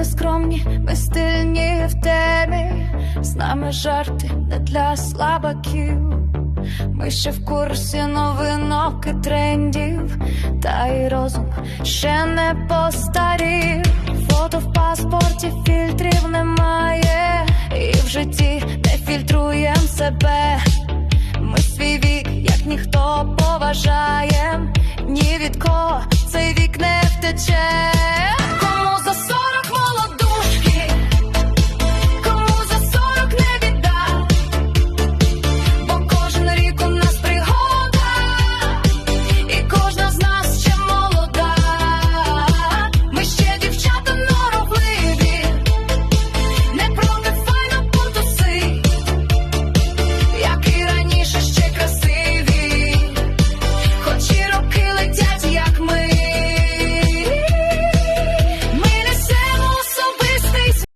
не скромні, ми стильні в темі. З нами жарти не для слабаків. Ми ще в курсі новинок і трендів, та й розум ще не постарів. Фото в паспорті фільтрів немає, і в житті не фільтруєм себе. Ми свій вік, як ніхто поважаєм, ні від кого цей вік не втече.